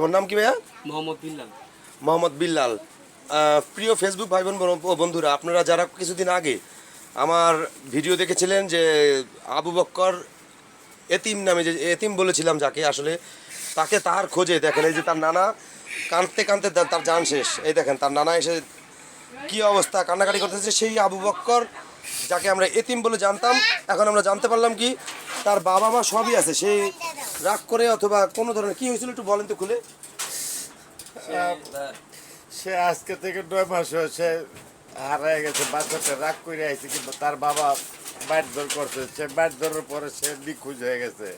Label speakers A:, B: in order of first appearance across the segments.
A: তোমার নাম কি ভাইয়া?
B: মোহাম্মদ বিল্লাল।
A: মোহাম্মদ বিল্লাল। প্রিয় ফেসবুক ভাই বোন বন্ধুরা আপনারা যারা কিছুদিন আগে আমার ভিডিও দেখেছিলেন যে আবু বক্কর এতিম নামে যে এতিম বলেছিলাম যাকে আসলে তাকে তার খোঁজে দেখেন এই যে তার নানা কাঁদতে কাঁদতে তার জান শেষ। এই দেখেন তার নানা এসে কি অবস্থা কান্নাকাটি করতেছে সেই আবু বক্কর যাকে আমরা এতিম বলে জানতাম এখন আমরা জানতে পারলাম কি তার বাবা মা সবই আছে সেই রাগ করে অথবা কোনো ধরনের কি হয়েছিল একটু বলেন তো খুলে।
C: সে আজকে থেকে নয় মাস হয়েছে হারায় গেছে বাচ্চাটা রাগ করে আইছে কিন্তু তার বাবা বাইট ধর করছে। সে বাইট ধরার পরে সে নিখোঁজ হয়ে গেছে।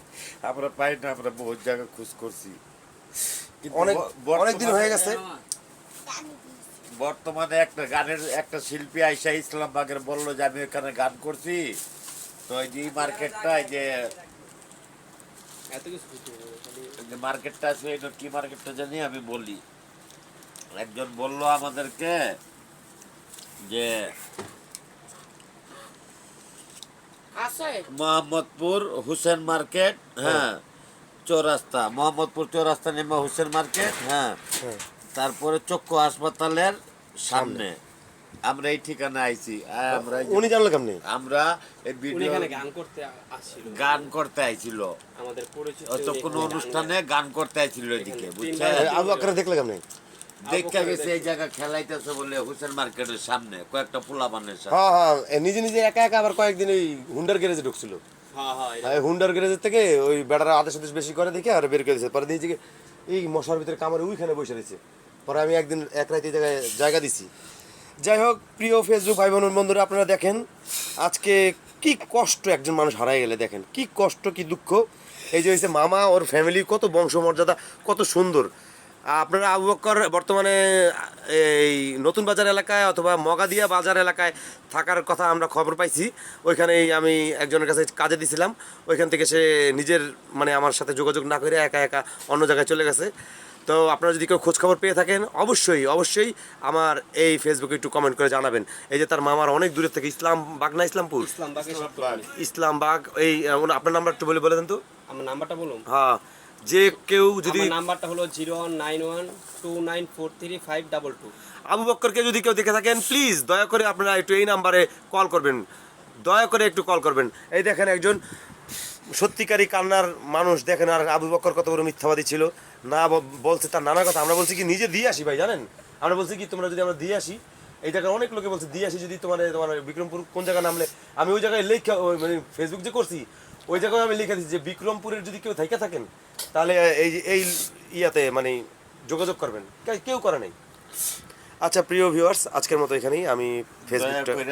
C: আমরা পাই না আমরা বহুত জায়গায় খোঁজ করছি।
A: অনেক অনেক দিন হয়ে গেছে।
C: বর্তমানে একটা গানের একটা শিল্পী আইসা ইসলামবাগের বলল যে আমি এখানে গান করছি। তো এই যে এই মার্কেটটা এই যে
B: এত কিছু
C: মার্কেটটা আছে এটা কি মার্কেটটা জানি আমি বলি। একজন বলল আমাদেরকে যে মোহাম্মদপুর হুসেন মার্কেট হ্যাঁ চৌরাস্তা মোহাম্মদপুর চৌরাস্তা নেমে হুসেন মার্কেট হ্যাঁ
A: হ্যাঁ।
C: তারপরে চক্ষু হাসপাতালের সামনে। আমরা এই ঠিকানা আইছি আমরা
A: উনি জানলো কেমনি?
C: আমরা এই ভিডিও
B: এখানে গান করতে আসছিল।
C: গান করতে আইছিল।
B: আমাদের পরিচিত উনি
C: কোনো অনুষ্ঠানে গান করতে আইছিল এদিকে বুঝছেন?
A: আবু বক্কর দেখলে কেমনি?
C: দেখা গেছে এই জায়গা খেলাইতেছে বলে হুসেন মার্কেটের সামনে কয়েকটা পোলা বানের সামনে।
A: হ্যাঁ হ্যাঁ নিজে নিজে একা একা আবার কয়েকদিন ওই হুন্ডার গ্যারেজে ঢুকছিল।
B: হ্যাঁ হ্যাঁ
A: এই হুন্ডার গ্যারেজের থেকে ওই বেড়ারা আদেশ আদেশ বেশি করে দেখে আর বের করে দিয়েছে। পরে দিয়েছে এই মশার ভিতরে কামারে ওইখানে বসে রয়েছে। পরে আমি একদিন এক রাতে জায়গায় জায়গা দিছি। যাই হোক, প্রিয় ফেসবুক ভাই বোন বন্ধুরা, আপনারা দেখেন, আজকে কি কষ্ট একজন মানুষ হারায় গেলে দেখেন, কি কষ্ট, কি দুঃখ। এই যে হয়েছে মামা, ওর ফ্যামিলি কত বংশমর্যাদা, কত সুন্দর। আপনারা আবু বক্কর বর্তমানে, এই নতুন বাজার এলাকায় অথবা মগাদিয়া বাজার এলাকায় থাকার কথা আমরা খবর পাইছি। ওইখানেই আমি একজনের কাছে কাজে দিছিলাম। ওইখান থেকে সে নিজের মানে আমার সাথে যোগাযোগ না করে একা একা অন্য জায়গায় চলে গেছে। তো আপনারা যদি কেউ খোঁজ খবর পেয়ে থাকেন অবশ্যই অবশ্যই আমার এই ফেসবুকে একটু কমেন্ট করে জানাবেন। এই যে তার মামার অনেক দূরের থেকে ইসলাম বাগ না ইসলামপুর?
B: ইসলাম বাগের
A: ইসলাম বাগ। এই আপনার নাম্বার একটু বলে বলে দেন তো।
B: আমার নাম্বারটা বলুন।
A: হ্যাঁ যে কেউ যদি
B: নাম্বারটা হলো zero one nine one two nine four three five double two.
A: Abu বক্করকে যদি কেউ দেখে থাকেন প্লিজ দয়া করে আপনারা একটু এই নাম্বারে কল করবেন। দয়া করে একটু কল করবেন। এই দেখেন একজন সত্যিকারী কান্নার মানুষ দেখেন আর আবু বক্কর কত বড় মিথ্যাবাদী ছিল। না বলছে তার নানা কথা। আমরা বলছি কি নিজে দিয়ে আসি ভাই জানেন? আমরা বলছি কি তোমরা যদি আমরা দিয়ে আসি এই জায়গায় অনেক লোকে বলছে দিয়ে আসি যদি তোমার তোমার বিক্রমপুর কোন জায়গায় নামলে আমি ওই জায়গায় লেখা ওই মানে ফেসবুক যে করছি ওই জায়গায় আমি লিখে দিচ্ছি যে বিক্রমপুরের যদি কেউ থাইকা থাকেন তাহলে এই এই ইয়াতে মানে যোগাযোগ করবেন। কেউ করে নাই। আচ্ছা প্রিয় ভিউয়ার্স আজকের মতো এখানেই আমি
C: করে